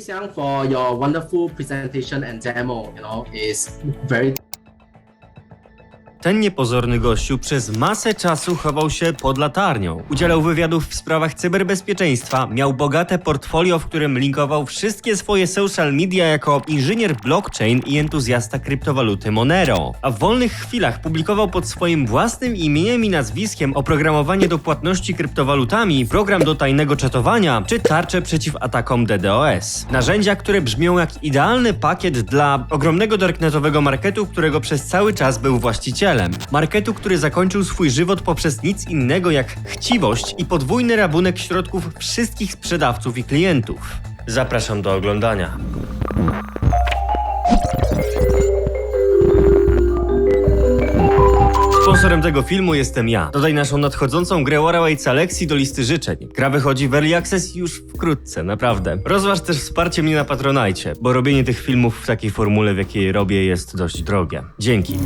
Xiang for your wonderful presentation and demo. You know, is very Ten niepozorny gościu przez masę czasu chował się pod latarnią. Udzielał wywiadów w sprawach cyberbezpieczeństwa, miał bogate portfolio, w którym linkował wszystkie swoje social media jako inżynier blockchain i entuzjasta kryptowaluty Monero. A w wolnych chwilach publikował pod swoim własnym imieniem i nazwiskiem oprogramowanie do płatności kryptowalutami, program do tajnego czatowania czy tarcze przeciw atakom DDoS. Narzędzia, które brzmią jak idealny pakiet dla ogromnego darknetowego marketu, którego przez cały czas był właścicielem. Marketu, który zakończył swój żywot poprzez nic innego jak chciwość i podwójny rabunek środków wszystkich sprzedawców i klientów. Zapraszam do oglądania. Sponsorem tego filmu jestem ja. Dodaj naszą nadchodzącą grę Warways Alexi do listy życzeń. Gra wychodzi w Early Access już wkrótce, naprawdę. Rozważ też wsparcie mnie na Patronajcie, bo robienie tych filmów w takiej formule, w jakiej robię, jest dość drogie. Dzięki.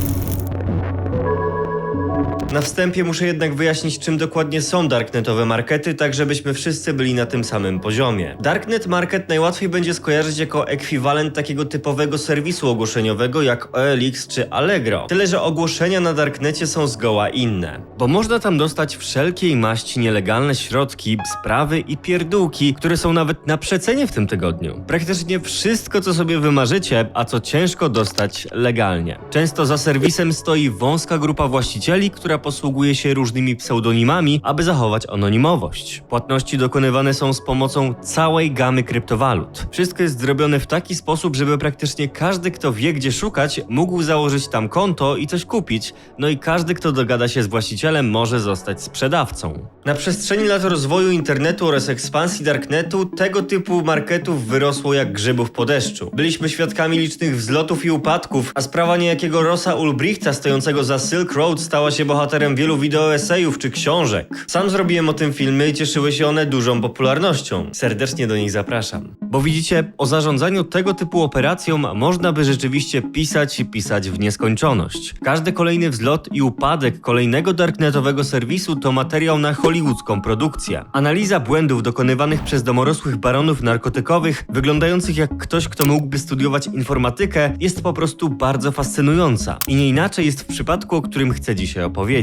Na wstępie muszę jednak wyjaśnić, czym dokładnie są darknetowe markety, tak żebyśmy wszyscy byli na tym samym poziomie. Darknet Market najłatwiej będzie skojarzyć jako ekwiwalent takiego typowego serwisu ogłoszeniowego jak OLX czy Allegro. Tyle, że ogłoszenia na Darknecie są zgoła inne. Bo można tam dostać wszelkiej maści nielegalne środki, sprawy i pierdółki, które są nawet na przecenie w tym tygodniu. Praktycznie wszystko, co sobie wymarzycie, a co ciężko dostać legalnie. Często za serwisem stoi wąska grupa właścicieli, która posługuje się różnymi pseudonimami, aby zachować anonimowość. Płatności dokonywane są z pomocą całej gamy kryptowalut. Wszystko jest zrobione w taki sposób, żeby praktycznie każdy, kto wie gdzie szukać, mógł założyć tam konto i coś kupić, no i każdy, kto dogada się z właścicielem, może zostać sprzedawcą. Na przestrzeni lat rozwoju internetu oraz ekspansji darknetu, tego typu marketów wyrosło jak grzybów po deszczu. Byliśmy świadkami licznych wzlotów i upadków, a sprawa niejakiego Rossa Ulbrichta stojącego za Silk Road stała się bohaterem wielu wideo esejów czy książek. Sam zrobiłem o tym filmy i cieszyły się one dużą popularnością. Serdecznie do nich zapraszam. Bo widzicie, o zarządzaniu tego typu operacją można by rzeczywiście pisać i pisać w nieskończoność. Każdy kolejny wzlot i upadek kolejnego darknetowego serwisu to materiał na hollywoodzką produkcję. Analiza błędów dokonywanych przez domorosłych baronów narkotykowych, wyglądających jak ktoś, kto mógłby studiować informatykę, jest po prostu bardzo fascynująca. I nie inaczej jest w przypadku, o którym chcę dzisiaj opowiedzieć.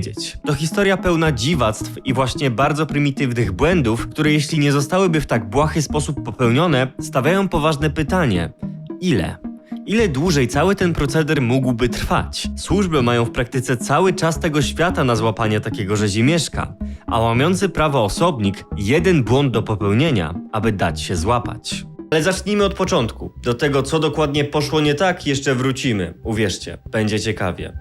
To historia pełna dziwactw i właśnie bardzo prymitywnych błędów, które jeśli nie zostałyby w tak błahy sposób popełnione, stawiają poważne pytanie: ile? Ile dłużej cały ten proceder mógłby trwać? Służby mają w praktyce cały czas tego świata na złapanie takiego rzezimieszka, a łamiący prawo osobnik jeden błąd do popełnienia, aby dać się złapać. Ale zacznijmy od początku. Do tego, co dokładnie poszło nie tak, jeszcze wrócimy. Uwierzcie, będzie ciekawie.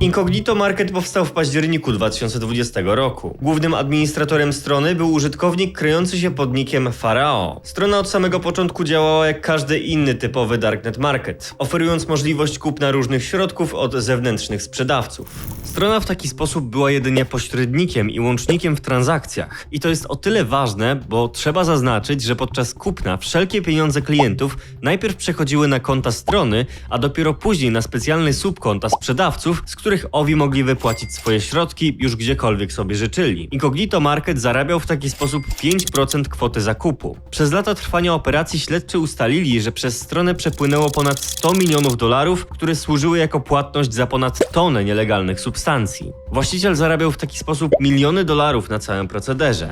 Incognito Market powstał w październiku 2020 roku. Głównym administratorem strony był użytkownik kryjący się pod nickiem Farao. Strona od samego początku działała jak każdy inny typowy Darknet Market, oferując możliwość kupna różnych środków od zewnętrznych sprzedawców. Strona w taki sposób była jedynie pośrednikiem i łącznikiem w transakcjach. I to jest o tyle ważne, bo trzeba zaznaczyć, że podczas kupna wszelkie pieniądze klientów najpierw przechodziły na konta strony, a dopiero później na specjalne subkonta sprzedawców, z których owi mogli wypłacić swoje środki już gdziekolwiek sobie życzyli. Incognito Market zarabiał w taki sposób 5% kwoty zakupu. Przez lata trwania operacji śledczy ustalili, że przez stronę przepłynęło ponad 100 milionów dolarów, które służyły jako płatność za ponad tonę nielegalnych substancji. Właściciel zarabiał w taki sposób miliony dolarów na całym procederze.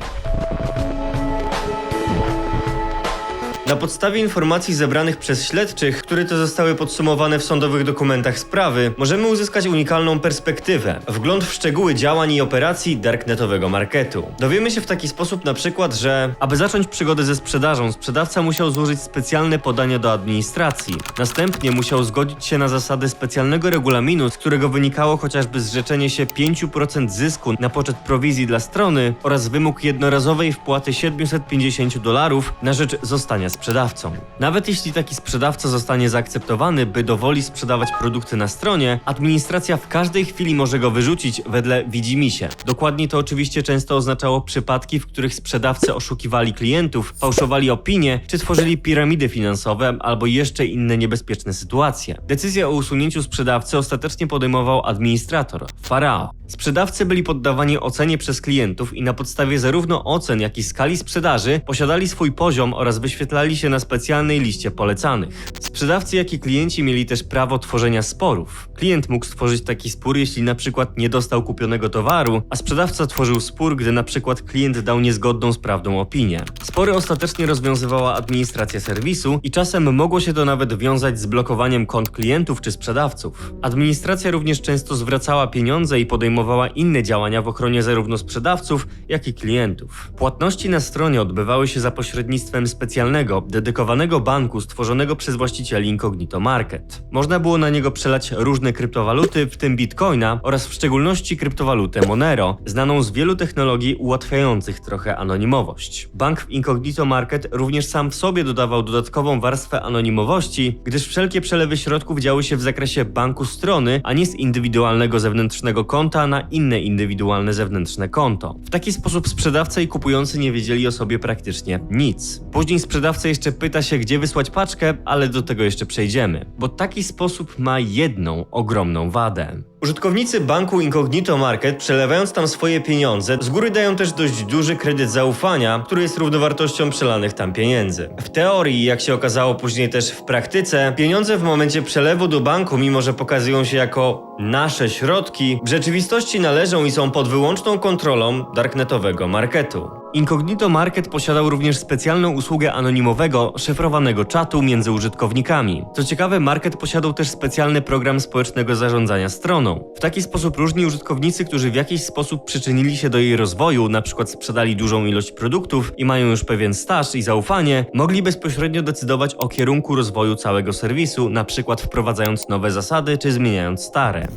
Na podstawie informacji zebranych przez śledczych, które to zostały podsumowane w sądowych dokumentach sprawy, możemy uzyskać unikalną perspektywę, wgląd w szczegóły działań i operacji darknetowego marketu. Dowiemy się w taki sposób na przykład, że aby zacząć przygodę ze sprzedażą, sprzedawca musiał złożyć specjalne podanie do administracji. Następnie musiał zgodzić się na zasady specjalnego regulaminu, z którego wynikało chociażby zrzeczenie się 5% zysku na poczet prowizji dla strony oraz wymóg jednorazowej wpłaty 750 dolarów na rzecz zostania sprzedawcą. Nawet jeśli taki sprzedawca zostanie zaakceptowany, by dowoli sprzedawać produkty na stronie, administracja w każdej chwili może go wyrzucić wedle widzimisię. Dokładnie to oczywiście często oznaczało przypadki, w których sprzedawcy oszukiwali klientów, fałszowali opinie, czy tworzyli piramidy finansowe albo jeszcze inne niebezpieczne sytuacje. Decyzję o usunięciu sprzedawcy ostatecznie podejmował administrator, Farao. Sprzedawcy byli poddawani ocenie przez klientów i na podstawie zarówno ocen, jak i skali sprzedaży posiadali swój poziom oraz wyświetlali się na specjalnej liście polecanych. Sprzedawcy, jak i klienci mieli też prawo tworzenia sporów. Klient mógł stworzyć taki spór, jeśli na przykład nie dostał kupionego towaru, a sprzedawca tworzył spór, gdy na przykład klient dał niezgodną z prawdą opinię. Spory ostatecznie rozwiązywała administracja serwisu i czasem mogło się to nawet wiązać z blokowaniem kont klientów czy sprzedawców. Administracja również często zwracała pieniądze i podejmowała inne działania w ochronie zarówno sprzedawców, jak i klientów. Płatności na stronie odbywały się za pośrednictwem specjalnego, dedykowanego banku stworzonego przez właścicieli Incognito Market. Można było na niego przelać różne kryptowaluty, w tym bitcoina oraz w szczególności kryptowalutę Monero, znaną z wielu technologii ułatwiających trochę anonimowość. Bank w Incognito Market również sam w sobie dodawał dodatkową warstwę anonimowości, gdyż wszelkie przelewy środków działy się w zakresie banku strony, a nie z indywidualnego zewnętrznego konta na inne indywidualne zewnętrzne konto. W taki sposób sprzedawca i kupujący nie wiedzieli o sobie praktycznie nic. Później sprzedawca jeszcze pyta się, gdzie wysłać paczkę, ale do tego jeszcze przejdziemy, bo taki sposób ma jedną ogromną wadę. Użytkownicy banku Incognito Market, przelewając tam swoje pieniądze, z góry dają też dość duży kredyt zaufania, który jest równowartością przelanych tam pieniędzy. W teorii, jak się okazało później też w praktyce, pieniądze w momencie przelewu do banku, mimo że pokazują się jako nasze środki, w rzeczywistości należą i są pod wyłączną kontrolą darknetowego marketu. Incognito Market posiadał również specjalną usługę anonimowego, szyfrowanego czatu między użytkownikami. Co ciekawe, Market posiadał też specjalny program społecznego zarządzania stroną. W taki sposób różni użytkownicy, którzy w jakiś sposób przyczynili się do jej rozwoju, przykład sprzedali dużą ilość produktów i mają już pewien staż i zaufanie, mogli bezpośrednio decydować o kierunku rozwoju całego serwisu, przykład wprowadzając nowe zasady czy zmieniając stare.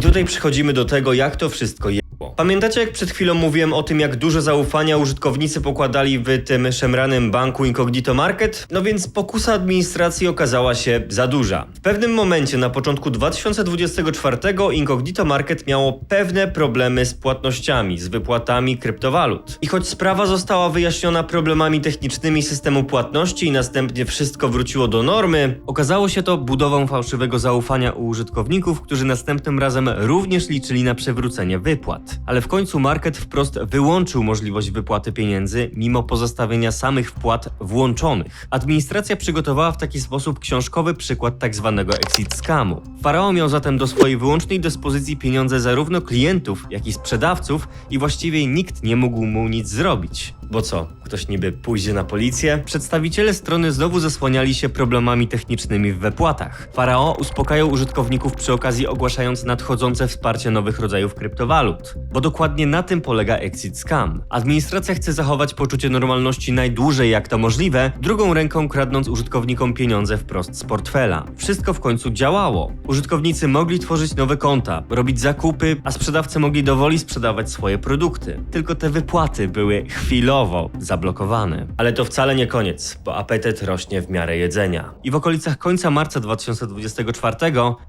Tutaj przychodzimy do tego, jak to wszystko je. Pamiętacie, jak przed chwilą mówiłem o tym, jak dużo zaufania użytkownicy pokładali w tym szemranym banku Incognito Market? No więc pokusa administracji okazała się za duża. W pewnym momencie, na początku 2024, Incognito Market miało pewne problemy z płatnościami, z wypłatami kryptowalut. I choć sprawa została wyjaśniona problemami technicznymi systemu płatności i następnie wszystko wróciło do normy, okazało się to budową fałszywego zaufania u użytkowników, którzy następnym razem również liczyli na przywrócenie wypłat ale w końcu market wprost wyłączył możliwość wypłaty pieniędzy, mimo pozostawienia samych wpłat włączonych. Administracja przygotowała w taki sposób książkowy przykład tzw. exit scamu. Farao miał zatem do swojej wyłącznej dyspozycji pieniądze zarówno klientów, jak i sprzedawców i właściwie nikt nie mógł mu nic zrobić. Bo co, ktoś niby pójdzie na policję? Przedstawiciele strony znowu zasłaniali się problemami technicznymi w wypłatach. Farao uspokajał użytkowników przy okazji ogłaszając nadchodzące wsparcie nowych rodzajów kryptowalut. Bo dokładnie na tym polega exit scam. Administracja chce zachować poczucie normalności najdłużej jak to możliwe, drugą ręką kradnąc użytkownikom pieniądze wprost z portfela. Wszystko w końcu działało. Użytkownicy mogli tworzyć nowe konta, robić zakupy, a sprzedawcy mogli dowoli sprzedawać swoje produkty. Tylko te wypłaty były chwilowe zablokowane. Ale to wcale nie koniec, bo apetyt rośnie w miarę jedzenia. I w okolicach końca marca 2024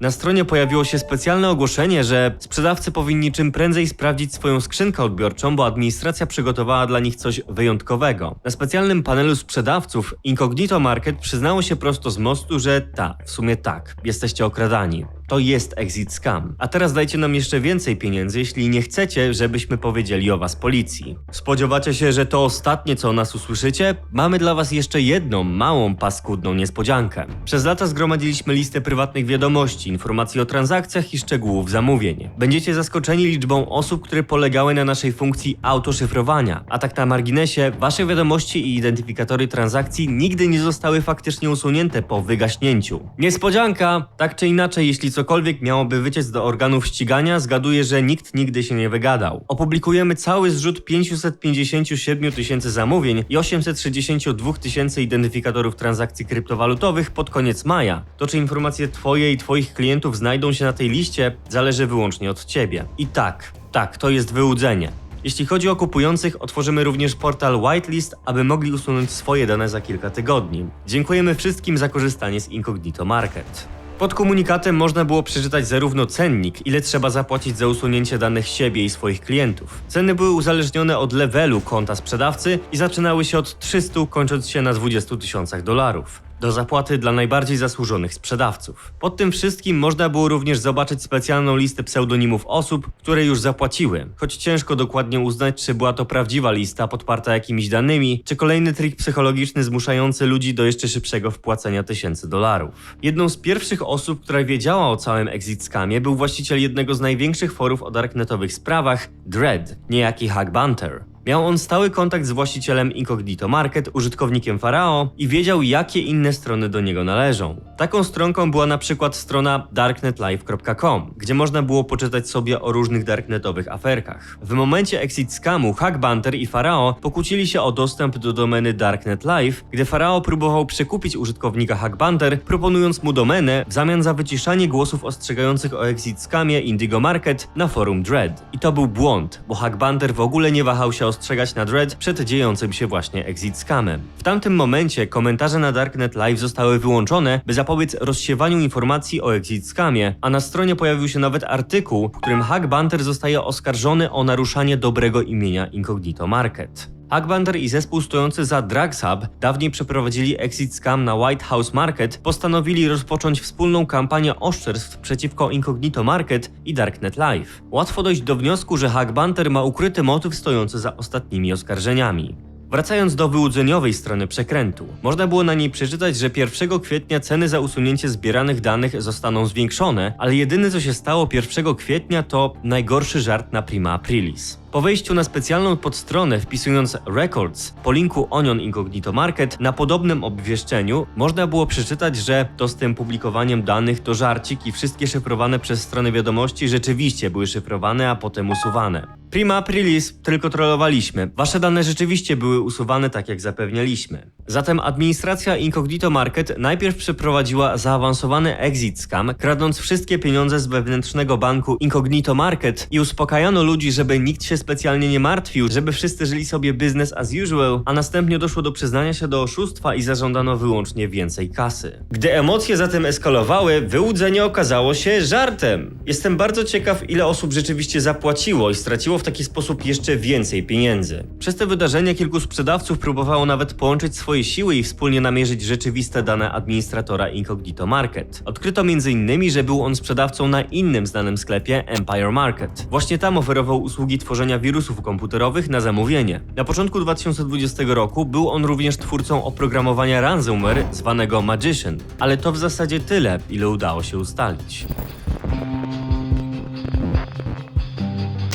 na stronie pojawiło się specjalne ogłoszenie, że sprzedawcy powinni czym prędzej sprawdzić swoją skrzynkę odbiorczą, bo administracja przygotowała dla nich coś wyjątkowego. Na specjalnym panelu sprzedawców Incognito Market przyznało się prosto z mostu, że tak, w sumie tak, jesteście okradani. To jest exit scam. A teraz dajcie nam jeszcze więcej pieniędzy, jeśli nie chcecie, żebyśmy powiedzieli o was policji. Spodziewacie się, że to ostatnie, co o nas usłyszycie? Mamy dla was jeszcze jedną, małą, paskudną niespodziankę. Przez lata zgromadziliśmy listę prywatnych wiadomości, informacji o transakcjach i szczegółów zamówień. Będziecie zaskoczeni liczbą osób, które polegały na naszej funkcji autoszyfrowania. A tak na marginesie, wasze wiadomości i identyfikatory transakcji nigdy nie zostały faktycznie usunięte po wygaśnięciu. Niespodzianka! Tak czy inaczej, cokolwiek miałoby wyciec do organów ścigania, zgaduję, że nikt nigdy się nie wygadał. Opublikujemy cały zrzut 557 tysięcy zamówień i 862 tysięcy identyfikatorów transakcji kryptowalutowych pod koniec maja. To czy informacje Twoje i Twoich klientów znajdą się na tej liście, zależy wyłącznie od Ciebie. I tak, tak, to jest wyłudzenie. Jeśli chodzi o kupujących, otworzymy również portal Whitelist, aby mogli usunąć swoje dane za kilka tygodni. Dziękujemy wszystkim za korzystanie z Incognito Market. Pod komunikatem można było przeczytać zarówno cennik, ile trzeba zapłacić za usunięcie danych siebie i swoich klientów. Ceny były uzależnione od levelu konta sprzedawcy i zaczynały się od 300, kończąc się na 20 tysiącach dolarów. Do zapłaty dla najbardziej zasłużonych sprzedawców. Pod tym wszystkim można było również zobaczyć specjalną listę pseudonimów osób, które już zapłaciły, choć ciężko dokładnie uznać, czy była to prawdziwa lista podparta jakimiś danymi, czy kolejny trik psychologiczny zmuszający ludzi do jeszcze szybszego wpłacenia tysięcy dolarów. Jedną z pierwszych osób, która wiedziała o całym exit scamie był właściciel jednego z największych forów o darknetowych sprawach, Dread, niejaki Hack Banter. Miał on stały kontakt z właścicielem Incognito Market, użytkownikiem Farao i wiedział, jakie inne strony do niego należą. Taką stronką była na przykład strona darknetlife.com, gdzie można było poczytać sobie o różnych darknetowych aferkach. W momencie exit scamu Hackbanter i Farao pokłócili się o dostęp do domeny Darknet Life, gdy Farao próbował przekupić użytkownika Hackbanter, proponując mu domenę w zamian za wyciszanie głosów ostrzegających o exit scamie Indigo Market na forum Dread. I to był błąd, bo Hackbanter w ogóle nie wahał się ostrzegać na Dread przed dziejącym się właśnie exit scamem. W tamtym momencie komentarze na Darknet Live zostały wyłączone, by zapobiec rozsiewaniu informacji o exit scamie, a na stronie pojawił się nawet artykuł, w którym Hack Banter zostaje oskarżony o naruszanie dobrego imienia Incognito Market. Hackbander i zespół stojący za DrugsHub dawniej przeprowadzili exit scam na White House Market, postanowili rozpocząć wspólną kampanię oszczerstw przeciwko Incognito Market i Darknet Live. Łatwo dojść do wniosku, że Hackbanter ma ukryty motyw stojący za ostatnimi oskarżeniami. Wracając do wyłudzeniowej strony przekrętu, można było na niej przeczytać, że 1 kwietnia ceny za usunięcie zbieranych danych zostaną zwiększone, ale jedyne co się stało 1 kwietnia to najgorszy żart na prima aprilis. Po wejściu na specjalną podstronę wpisując Records po linku Onion Incognito Market na podobnym obwieszczeniu można było przeczytać, że to z tym publikowaniem danych to żarcik i wszystkie szyfrowane przez strony wiadomości rzeczywiście były szyfrowane, a potem usuwane. Prima aprilis, tylko trollowaliśmy. Wasze dane rzeczywiście były usuwane tak jak zapewnialiśmy. Zatem administracja Incognito Market najpierw przeprowadziła zaawansowany exit scam, kradnąc wszystkie pieniądze z wewnętrznego banku Incognito Market i uspokajano ludzi, żeby nikt się specjalnie nie martwił, żeby wszyscy żyli sobie business as usual, a następnie doszło do przyznania się do oszustwa i zażądano wyłącznie więcej kasy. Gdy emocje zatem eskalowały, wyłudzenie okazało się żartem. Jestem bardzo ciekaw, ile osób rzeczywiście zapłaciło i straciło w taki sposób jeszcze więcej pieniędzy. Przez te wydarzenia kilku sprzedawców próbowało nawet połączyć swoje siły i wspólnie namierzyć rzeczywiste dane administratora Incognito Market. Odkryto m.in., że był on sprzedawcą na innym znanym sklepie Empire Market. Właśnie tam oferował usługi tworzenia wirusów komputerowych na zamówienie. Na początku 2020 roku był on również twórcą oprogramowania ransomware zwanego Magician, ale to w zasadzie tyle, ile udało się ustalić.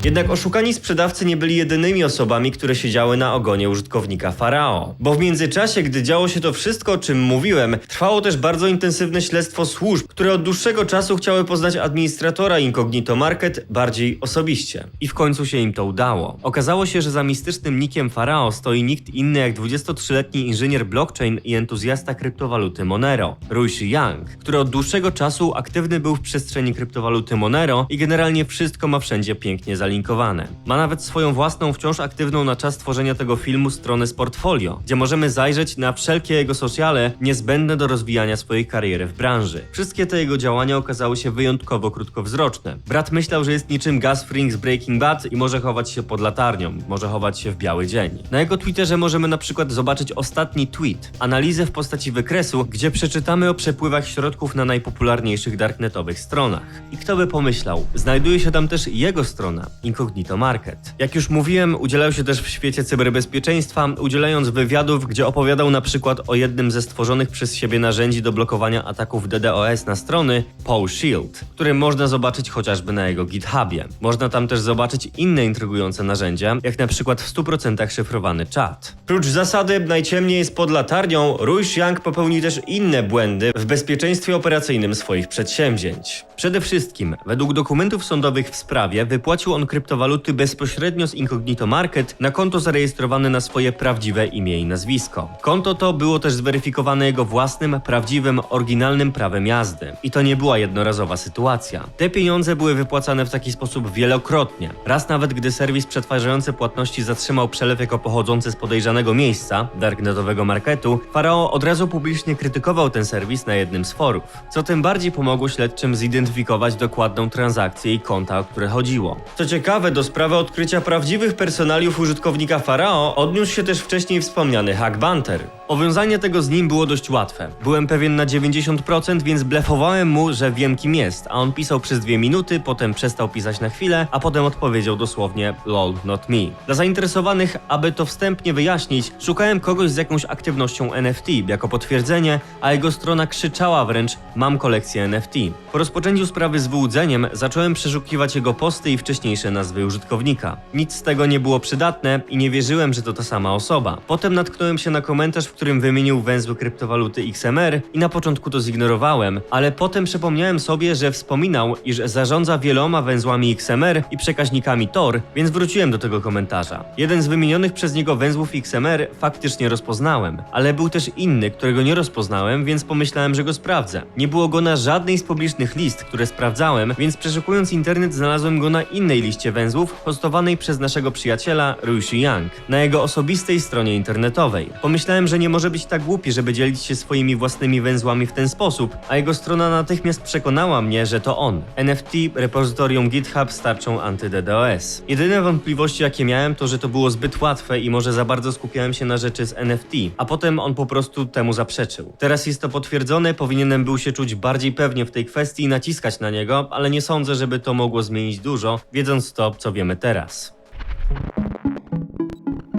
Jednak oszukani sprzedawcy nie byli jedynymi osobami, które siedziały na ogonie użytkownika Farao. Bo w międzyczasie, gdy działo się to wszystko, o czym mówiłem, trwało też bardzo intensywne śledztwo służb, które od dłuższego czasu chciały poznać administratora Incognito Market bardziej osobiście. I w końcu się im to udało. Okazało się, że za mistycznym nikiem Farao stoi nikt inny jak 23-letni inżynier blockchain i entuzjasta kryptowaluty Monero, Ruishi Yang, który od dłuższego czasu aktywny był w przestrzeni kryptowaluty Monero i generalnie wszystko ma wszędzie pięknie zalinkowane. Ma nawet swoją własną, wciąż aktywną na czas tworzenia tego filmu stronę z portfolio, gdzie możemy zajrzeć na wszelkie jego sociale niezbędne do rozwijania swojej kariery w branży. Wszystkie te jego działania okazały się wyjątkowo krótkowzroczne. Brat myślał, że jest niczym Gus Fring z Breaking Bad i może chować się pod latarnią, może chować się w biały dzień. Na jego Twitterze możemy na przykład zobaczyć ostatni tweet, analizę w postaci wykresu, gdzie przeczytamy o przepływach środków na najpopularniejszych darknetowych stronach. I kto by pomyślał, znajduje się tam też jego strona, Incognito Market. Jak już mówiłem, udzielał się też w świecie cyberbezpieczeństwa, udzielając wywiadów, gdzie opowiadał na przykład o jednym ze stworzonych przez siebie narzędzi do blokowania ataków DDoS na strony, Paul Shield, który można zobaczyć chociażby na jego GitHubie. Można tam też zobaczyć inne intrygujące narzędzia, jak na przykład w 100% szyfrowany czat. Prócz zasady najciemniej jest pod latarnią, Ruish Yang popełnił też inne błędy w bezpieczeństwie operacyjnym swoich przedsięwzięć. Przede wszystkim, według dokumentów sądowych w sprawie, wypłacił on kryptowaluty bezpośrednio z Incognito Market na konto zarejestrowane na swoje prawdziwe imię i nazwisko. Konto to było też zweryfikowane jego własnym, prawdziwym, oryginalnym prawem jazdy. I to nie była jednorazowa sytuacja. Te pieniądze były wypłacane w taki sposób wielokrotnie. Raz nawet, gdy serwis przetwarzający płatności zatrzymał przelew jako pochodzący z podejrzanego miejsca, darknetowego marketu, Farao od razu publicznie krytykował ten serwis na jednym z forów. Co tym bardziej pomogło śledczym zidentyfikować dokładną transakcję i konta, o które chodziło. Co ciekawe, do sprawy odkrycia prawdziwych personaliów użytkownika Farao odniósł się też wcześniej wspomniany Hack Banter. Powiązanie tego z nim było dość łatwe. Byłem pewien na 90%, więc blefowałem mu, że wiem kim jest, a on pisał przez dwie minuty, potem przestał pisać na chwilę, a potem odpowiedział dosłownie lol, not me. Dla zainteresowanych, aby to wstępnie wyjaśnić, szukałem kogoś z jakąś aktywnością NFT jako potwierdzenie, a jego strona krzyczała wręcz mam kolekcję NFT. Po rozpoczęciu sprawy z wyłudzeniem zacząłem przeszukiwać jego posty i wcześniejsze nazwy użytkownika. Nic z tego nie było przydatne i nie wierzyłem, że to ta sama osoba. Potem natknąłem się na komentarz, w którym wymienił węzły kryptowaluty XMR i na początku to zignorowałem, ale potem przypomniałem sobie, że wspominał, iż zarządza wieloma węzłami XMR i przekaźnikami Tor, więc wróciłem do tego komentarza. Jeden z wymienionych przez niego węzłów XMR faktycznie rozpoznałem, ale był też inny, którego nie rozpoznałem, więc pomyślałem, że go sprawdzę. Nie było go na żadnej z publicznych list, które sprawdzałem, więc przeszukując internet znalazłem go na innej liście węzłów postowanej przez naszego przyjaciela Ruishi Yang na jego osobistej stronie internetowej. Pomyślałem, że nie może być tak głupi, żeby dzielić się swoimi własnymi węzłami w ten sposób, a jego strona natychmiast przekonała mnie, że to on. NFT, repozytorium GitHub z tarczą anty-DDoS. Jedyne wątpliwości jakie miałem to, że to było zbyt łatwe i może za bardzo skupiałem się na rzeczy z NFT, a potem on po prostu temu zaprzeczył. Teraz jest to potwierdzone, powinienem był się czuć bardziej pewnie w tej kwestii i naciskać na niego, ale nie sądzę, żeby to mogło zmienić dużo, wiedząc to, co wiemy teraz.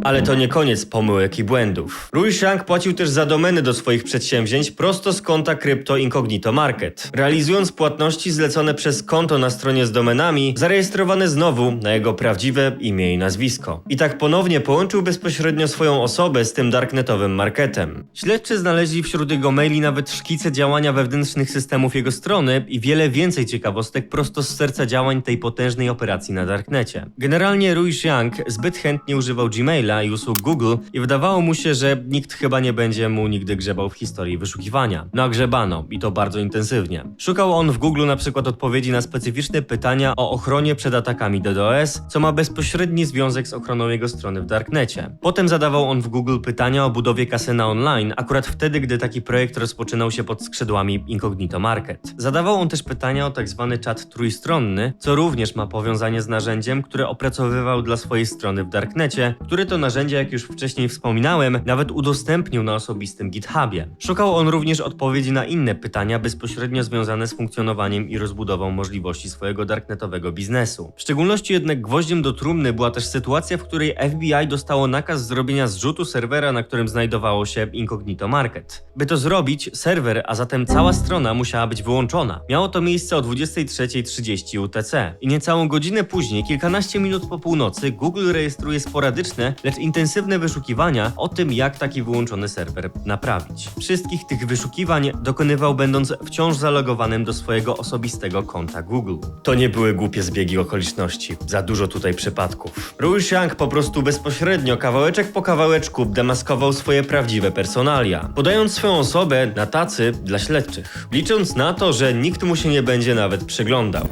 Ale to nie koniec pomyłek i błędów. Rui Shang płacił też za domeny do swoich przedsięwzięć prosto z konta Crypto Incognito Market. Realizując płatności zlecone przez konto na stronie z domenami, zarejestrowane znowu na jego prawdziwe imię i nazwisko. I tak ponownie połączył bezpośrednio swoją osobę z tym darknetowym marketem. Śledczy znaleźli wśród jego maili nawet szkice działania wewnętrznych systemów jego strony i wiele więcej ciekawostek prosto z serca działań tej potężnej operacji na darknecie. Generalnie Rui Xiang zbyt chętnie używał Gmaila i usług Google i wydawało mu się, że nikt chyba nie będzie mu nigdy grzebał w historii wyszukiwania. No a grzebano i to bardzo intensywnie. Szukał on w Google na przykład odpowiedzi na specyficzne pytania o ochronie przed atakami DDoS, co ma bezpośredni związek z ochroną jego strony w darknecie. Potem zadawał on w Google pytania o budowie kasyna online, akurat wtedy, gdy taki projekt rozpoczynał się pod skrzydłami Incognito Market. Zadawał on też pytania o tak zwany czat trójstronny, co również ma powiązanie z narzędziem, które opracowywał dla swojej strony w darknecie, który to narzędzie, jak już wcześniej wspominałem, nawet udostępnił na osobistym GitHubie. Szukał on również odpowiedzi na inne pytania bezpośrednio związane z funkcjonowaniem i rozbudową możliwości swojego darknetowego biznesu. W szczególności jednak gwoździem do trumny była też sytuacja, w której FBI dostało nakaz zrobienia zrzutu serwera, na którym znajdowało się Incognito Market. By to zrobić, serwer, a zatem cała strona musiała być wyłączona. Miało to miejsce o 23.30 UTC i niecałą godzinę później, kilkanaście minut po północy, Google rejestruje sporadyczne, lecz intensywne wyszukiwania o tym, jak taki wyłączony serwer naprawić. Wszystkich tych wyszukiwań dokonywał będąc wciąż zalogowanym do swojego osobistego konta Google. To nie były głupie zbiegi okoliczności, za dużo tutaj przypadków. Rui Xiang po prostu bezpośrednio, kawałeczek po kawałeczku, demaskował swoje prawdziwe personalia, podając swoją osobę na tacy dla śledczych, licząc na to, że nikt mu się nie będzie nawet przyglądał.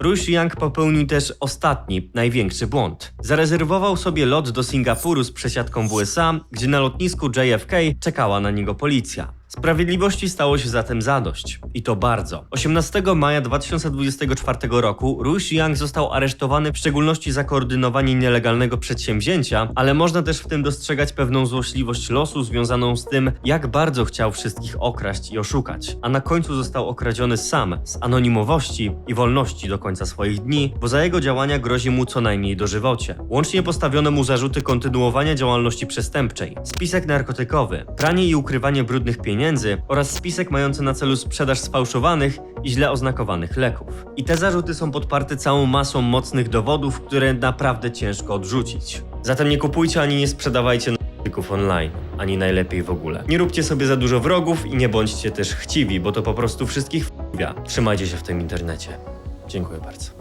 Rush Yang popełnił też ostatni, największy błąd. Zarezerwował sobie lot do Singapuru z przesiadką w USA, gdzie na lotnisku JFK czekała na niego policja. Sprawiedliwości stało się zatem zadość. I to bardzo. 18 maja 2024 roku Rush Yang został aresztowany w szczególności za koordynowanie nielegalnego przedsięwzięcia, ale można też w tym dostrzegać pewną złośliwość losu związaną z tym, jak bardzo chciał wszystkich okraść i oszukać. A na końcu został okradziony sam, z anonimowości i wolności do końca swoich dni, bo za jego działania grozi mu co najmniej dożywocie. Łącznie postawiono mu zarzuty kontynuowania działalności przestępczej, spisek narkotykowy, pranie i ukrywanie brudnych pieniędzy oraz spisek mający na celu sprzedaż sfałszowanych i źle oznakowanych leków. I te zarzuty są podparte całą masą mocnych dowodów, które naprawdę ciężko odrzucić. Zatem nie kupujcie ani nie sprzedawajcie narkotyków online, ani najlepiej w ogóle. Nie róbcie sobie za dużo wrogów i nie bądźcie też chciwi, bo to po prostu wszystkich wpływa. Trzymajcie się w tym internecie. Dziękuję bardzo.